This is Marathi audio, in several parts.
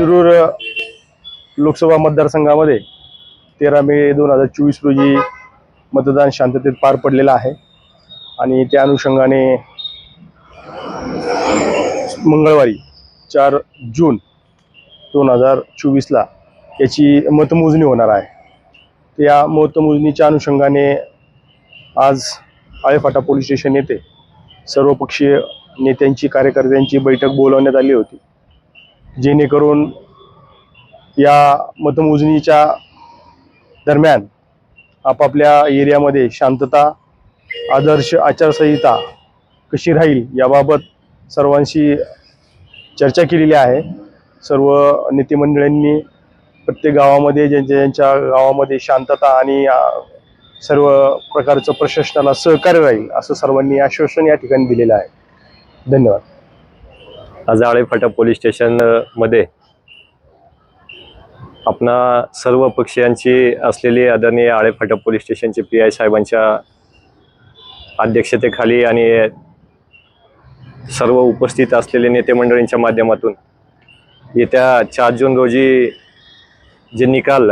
शिरूर लोकसभा मतदारसंघामध्ये तेरा मे दोन हजार चोवीस रोजी मतदान शांततेत पार पडलेलं आहे. आणि त्या अनुषंगाने मंगळवारी चार जून दोन हजार चोवीसला याची मतमोजणी होणार आहे. त्या या मतमोजणीच्या अनुषंगाने आज आळेफाटा पोलीस स्टेशन येथे सर्वपक्षीय नेत्यांची कार्यकर्त्यांची बैठक बोलवण्यात आली होती. जेणेकरून या मतमोजणीच्या दरम्यान आपापल्या एरियामध्ये शांतता आदर्श आचारसंहिता कशी राहील याबाबत सर्वांशी चर्चा केलेली आहे. सर्व नेतेमंडळींनी प्रत्येक गावामध्ये ज्यांच्या ज्यांच्या गावामध्ये शांतता आणि सर्व प्रकारचं प्रशासनाला सहकार्य राहील असं सर्वांनी आश्वासन या ठिकाणी दिलेलं आहे. धन्यवाद. आज फाटा पोलीस स्टेशनमध्ये आपणा सर्व पक्षीयांची असलेली आदरणीय आळेफाटा पोलीस स्टेशनचे पी आय साहेबांच्या अध्यक्षतेखाली आणि सर्व उपस्थित असलेले नेते मंडळींच्या माध्यमातून येत्या चार जून रोजी जे निकाल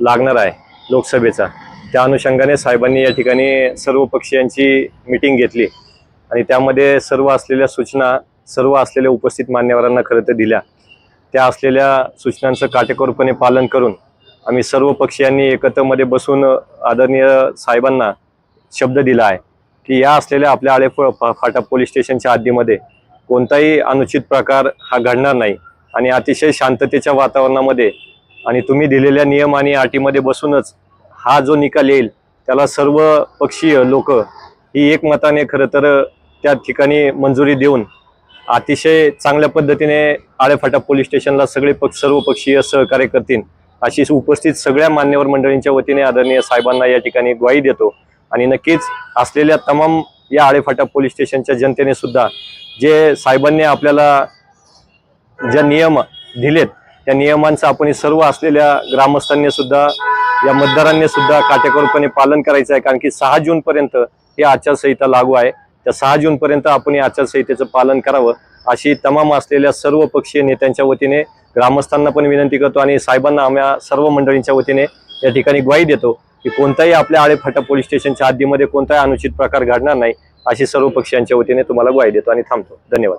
लागणार आहे लोकसभेचा त्या अनुषंगाने साहेबांनी या ठिकाणी सर्व पक्षीयांची मिटिंग घेतली आणि त्यामध्ये सर्व असलेल्या सूचना सर्व असलेल्या उपस्थित मान्यवरांना खरं तर दिल्या. त्या असलेल्या सूचनांचं काटेकोरपणे पालन करून आम्ही सर्व पक्षीयांनी एकत्रमध्ये बसून आदरणीय साहेबांना शब्द दिला आहे की या असलेल्या आपल्या आळे फाटा पोलीस स्टेशनच्या हद्दीमध्ये कोणताही अनुचित प्रकार हा घडणार नाही आणि अतिशय शांततेच्या वातावरणामध्ये आणि तुम्ही दिलेल्या नियम आणि अटीमध्ये बसूनच हा जो निकाल येईल त्याला सर्व पक्षीय लोक ही एकमताने खरं तर त्या ठिकाणी मंजुरी देऊन अतिशय चांगल्या पद्धतीने आळेफाटा पोलीस स्टेशनला सगळे पक्ष सर्व पक्षीय सहकार्य करतील अशी उपस्थित सगळ्या मान्यवर मंडळींच्या वतीने आदरणीय साहेबांना या ठिकाणी ग्वाही देतो. आणि नक्कीच असलेल्या तमाम या आळेफाटा पोलीस स्टेशनच्या जनतेने सुद्धा जे साहेबांनी आपल्याला ज्या नियम दिलेत त्या नियमांचं आपण सर्व असलेल्या ग्रामस्थांनी सुद्धा या मतदारांनी सुद्धा काटेकोरपणे पालन करायचं आहे. कारण की सहा जून पर्यंत ही आचारसंहिता लागू आहे. त्या सहा जून पर्यंत आपण या आचारसंहितेचं पालन करावं अशी तमाम असलेल्या सर्व पक्षीय नेत्यांच्या वतीने ग्रामस्थांना पण विनंती करतो आणि साहेबांना आम्हा सर्व मंडळींच्या वतीने या ठिकाणी ग्वाही देतो की कोणताही आपल्या आळेफाटा पोलीस स्टेशनच्या हद्दीमध्ये कोणताही अनुचित प्रकार घडणार नाही अशी सर्व पक्षीयांच्या वतीने तुम्हाला ग्वाही देतो आणि थांबतो. धन्यवाद.